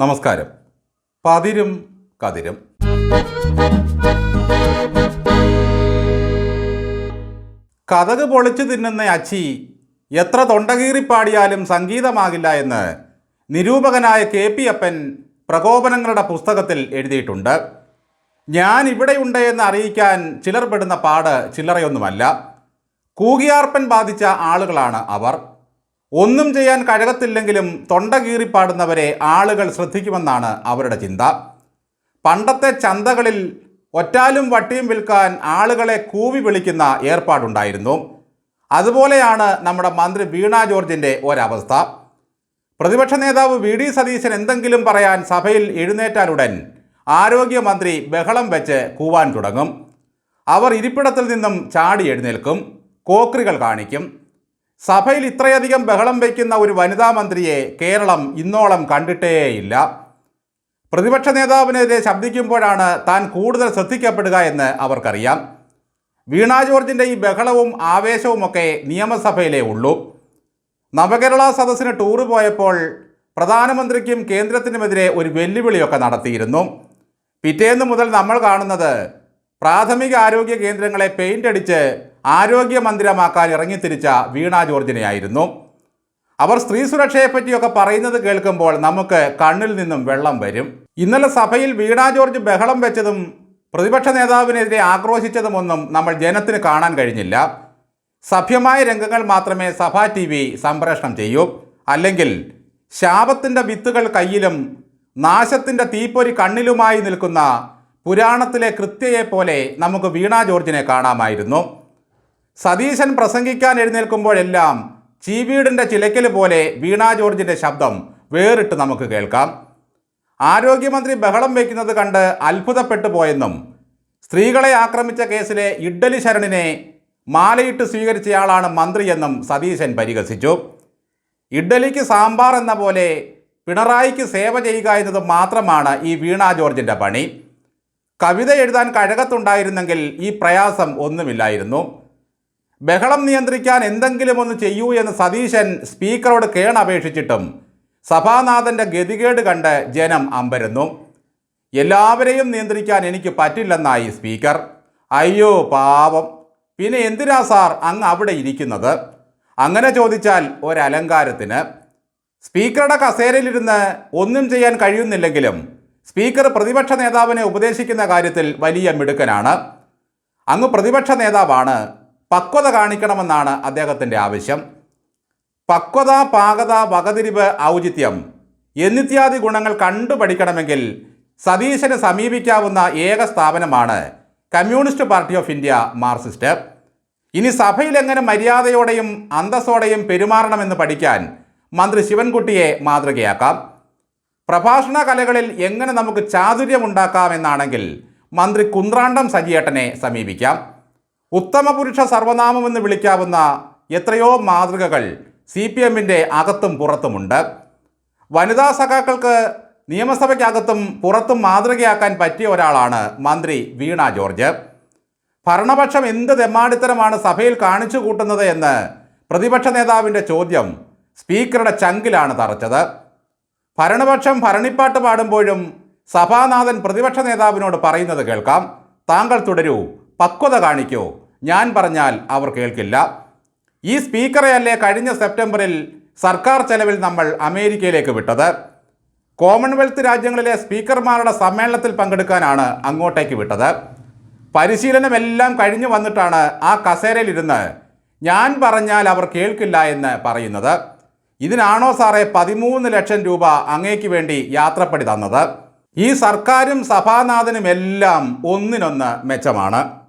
നമസ്കാരം. പതിരും കതിരും. കഥക് പൊളിച്ചു തിന്നുന്ന അച്ചി എത്ര തൊണ്ടകീറിപ്പാടിയാലും സംഗീതമാകില്ല എന്ന് നിരൂപകനായ കെ പി അപ്പൻ പ്രകോപനങ്ങളുടെ പുസ്തകത്തിൽ എഴുതിയിട്ടുണ്ട്. ഞാൻ ഇവിടെയുണ്ട് എന്ന് അറിയിക്കാൻ ചിലർ പെടുന്ന പാട് ചില്ലറയൊന്നുമല്ല. കൂകിയാർപ്പൻ ബാധിച്ച ആളുകളാണ് അവർ. ഒന്നും ചെയ്യാൻ കഴകത്തില്ലെങ്കിലും തൊണ്ട കീറിപ്പാടുന്നവരെ ആളുകൾ ശ്രദ്ധിക്കുമെന്നാണ് അവരുടെ ചിന്ത. പണ്ടത്തെ ചന്തകളിൽ ഒറ്റാലും വട്ടിയും വിൽക്കാൻ ആളുകളെ കൂവി വിളിക്കുന്ന ഏർപ്പാടുണ്ടായിരുന്നു. അതുപോലെയാണ് നമ്മുടെ മന്ത്രി വീണ ജോർജിന്റെ ഒരവസ്ഥ. പ്രതിപക്ഷ നേതാവ് വി ഡി സതീശൻ എന്തെങ്കിലും പറയാൻ സഭയിൽ എഴുന്നേറ്റാലുടൻ ആരോഗ്യമന്ത്രി ബഹളം വെച്ച് കൂവാൻ തുടങ്ങും. അവർ ഇരിപ്പിടത്തിൽ നിന്നും ചാടി എഴുന്നേൽക്കും. കോക്രികൾ കാണിക്കും. സഭയിൽ ഇത്രയധികം ബഹളം വയ്ക്കുന്ന ഒരു വനിതാ മന്ത്രിയെ കേരളം ഇന്നോളം കണ്ടിട്ടേയില്ല. പ്രതിപക്ഷ നേതാവിനെതിരെ ശബ്ദിക്കുമ്പോഴാണ് താൻ കൂടുതൽ ശ്രദ്ധിക്കപ്പെടുക എന്ന് അവർക്കറിയാം. വീണ ജോർജിന്റെ ഈ ബഹളവും ആവേശവുമൊക്കെ നിയമസഭയിലേ ഉള്ളൂ. നവകേരള സദസ്സിന് ടൂറ് പോയപ്പോൾ പ്രധാനമന്ത്രിക്കും കേന്ദ്രത്തിനുമെതിരെ ഒരു വെല്ലുവിളിയൊക്കെ നടത്തിയിരുന്നു. പിറ്റേന്ന് മുതൽ നമ്മൾ കാണുന്നത് പ്രാഥമിക ആരോഗ്യ കേന്ദ്രങ്ങളെ പെയിന്റ് അടിച്ച് ആരോഗ്യ മന്ദിരമാക്കാൻ ഇറങ്ങിത്തിരിച്ച വീണ ജോർജിനെയായിരുന്നു. അവർ സ്ത്രീ സുരക്ഷയെപ്പറ്റിയൊക്കെ പറയുന്നത് കേൾക്കുമ്പോൾ നമുക്ക് കണ്ണിൽ നിന്നും വെള്ളം വരും. ഇന്നലെ സഭയിൽ വീണ ജോർജ് ബഹളം വെച്ചതും പ്രതിപക്ഷ നേതാവിനെതിരെ ആക്രോശിച്ചതുമൊന്നും നമ്മൾ ജനത്തിന് കാണാൻ കഴിഞ്ഞില്ല. സഭ്യമായ രംഗങ്ങൾ മാത്രമേ സഭാ ടി വി സംപ്രേഷണം ചെയ്യൂ. അല്ലെങ്കിൽ ശാപത്തിന്റെ വിത്തുകൾ കയ്യിലും നാശത്തിന്റെ തീപ്പൊരി കണ്ണിലുമായി നിൽക്കുന്ന പുരാണത്തിലെ കൃത്യയെപ്പോലെ നമുക്ക് വീണ ജോർജിനെ കാണാമായിരുന്നു. സതീശൻ പ്രസംഗിക്കാൻ എഴുന്നേൽക്കുമ്പോഴെല്ലാം ചീവീടിന്റെ ചിലയ്ക്കൽ പോലെ വീണ ജോർജിന്റെ ശബ്ദം വേറിട്ട് നമുക്ക് കേൾക്കാം. ആരോഗ്യമന്ത്രി ബഹളം വയ്ക്കുന്നത് കണ്ട് അത്ഭുതപ്പെട്ടു പോയെന്നും സ്ത്രീകളെ ആക്രമിച്ച കേസിലെ ഇഡ്ഡലി ശരണിനെ മാലയിട്ട് സ്വീകരിച്ചയാളാണ് മന്ത്രിയെന്നും സതീശൻ പരിഹസിച്ചു. ഇഡ്ഡലിക്ക് സാമ്പാർ എന്ന പോലെ പിണറായിക്ക് സേവ ചെയ്യുക എന്നത് മാത്രമാണ് ഈ വീണ ജോർജിന്റെ പണി. കവിത എഴുതാൻ കഴകത്തുണ്ടായിരുന്നെങ്കിൽ ഈ പ്രയാസം ഒന്നുമില്ലായിരുന്നു. ബഹളം നിയന്ത്രിക്കാൻ എന്തെങ്കിലും ഒന്ന് ചെയ്യൂ എന്ന് സതീശൻ സ്പീക്കറോട് കേണപേക്ഷിച്ചിട്ടും സഭാനാഥന്റെ ഗതികേട് കണ്ട് ജനം അമ്പരുന്നു. എല്ലാവരെയും നിയന്ത്രിക്കാൻ എനിക്ക് പറ്റില്ലെന്നായി സ്പീക്കർ. അയ്യോ പാവം. പിന്നെ എന്തിനാ സാർ അങ്ങ് അവിടെ ഇരിക്കുന്നത്? അങ്ങനെ ചോദിച്ചാൽ ഒരലങ്കാരത്തിന്. സ്പീക്കറുടെ കസേരയിലിരുന്ന് ഒന്നും ചെയ്യാൻ കഴിയുന്നില്ലെങ്കിലും സ്പീക്കർ പ്രതിപക്ഷ നേതാവിനെ ഉപദേശിക്കുന്ന കാര്യത്തിൽ വലിയ മിടുക്കനാണ്. അങ്ങ് പ്രതിപക്ഷ നേതാവാണ്. പക്വത കാണിക്കണമെന്നാണ് അദ്ദേഹത്തിന്റെ ആവശ്യം. പക്വത പാകത വകതിരിവ് ഔചിത്യം എന്നിത്യാദി ഗുണങ്ങൾ കണ്ടുപഠിക്കണമെങ്കിൽ സതീശനെ സമീപിക്കാവുന്ന ഏക സ്ഥാപനമാണ് Communist Party of India Marxist ഇനി സഭയിൽ എങ്ങനെ മര്യാദയോടെയും അന്തസ്സോടെയും പെരുമാറണമെന്ന് പഠിക്കാൻ മന്ത്രി ശിവൻകുട്ടിയെ മാതൃകയാക്കാം. പ്രഭാഷണ കലകളിൽ എങ്ങനെ നമുക്ക് ചാതുര്യമുണ്ടാക്കാം എന്നാണെങ്കിൽ മന്ത്രി കുന്ത്രാണ്ടം സജിയേട്ടനെ സമീപിക്കാം. ഉത്തമ പുരുഷ സർവനാമമെന്ന് വിളിക്കാവുന്ന എത്രയോ മാതൃകകൾ സി പി എമ്മിന്റെ അകത്തും പുറത്തുമുണ്ട്. വനിതാ സഖാക്കൾക്ക് നിയമസഭയ്ക്കകത്തും പുറത്തും മാതൃകയാക്കാൻ പറ്റിയ ഒരാളാണ് മന്ത്രി വീണ ജോർജ്. ഭരണപക്ഷം എന്ത് തെമ്മാടിത്തരമാണ് സഭയിൽ കാണിച്ചു കൂട്ടുന്നത് എന്ന് പ്രതിപക്ഷ നേതാവിന്റെ ചോദ്യം സ്പീക്കറുടെ ചങ്കിലാണ് തറച്ചത്. ഭരണപക്ഷം ഭരണിപ്പാട്ട് പാടുമ്പോഴും സഭാനാഥൻ പ്രതിപക്ഷ നേതാവിനോട് പറയുന്നത് കേൾക്കാം. താങ്കൾ തുടരൂ. പക്വത കാണിക്കൂ. ഞാൻ പറഞ്ഞാൽ അവർ കേൾക്കില്ല. ഈ സ്പീക്കറെയല്ലേ കഴിഞ്ഞ സെപ്റ്റംബറിൽ സർക്കാർ ചെലവിൽ നമ്മൾ അമേരിക്കയിലേക്ക് വിട്ടത്? കോമൺവെൽത്ത് രാജ്യങ്ങളിലെ സ്പീക്കർമാരുടെ സമ്മേളനത്തിൽ പങ്കെടുക്കാനാണ് അങ്ങോട്ടേക്ക് വിട്ടത്. പരിശീലനമെല്ലാം കഴിഞ്ഞു വന്നിട്ടാണ് ആ കസേരയിലിരുന്ന് ഞാൻ പറഞ്ഞാൽ അവർ കേൾക്കില്ല എന്ന് പറയുന്നത്. ഇതിനാണോ സാറേ പതിമൂന്ന് ലക്ഷം രൂപ അങ്ങേക്ക് വേണ്ടി യാത്രപ്പടി തന്നത്? ഈ സർക്കാരും സഭാനാഥനും എല്ലാം ഒന്നിനൊന്ന് മെച്ചമാണ്.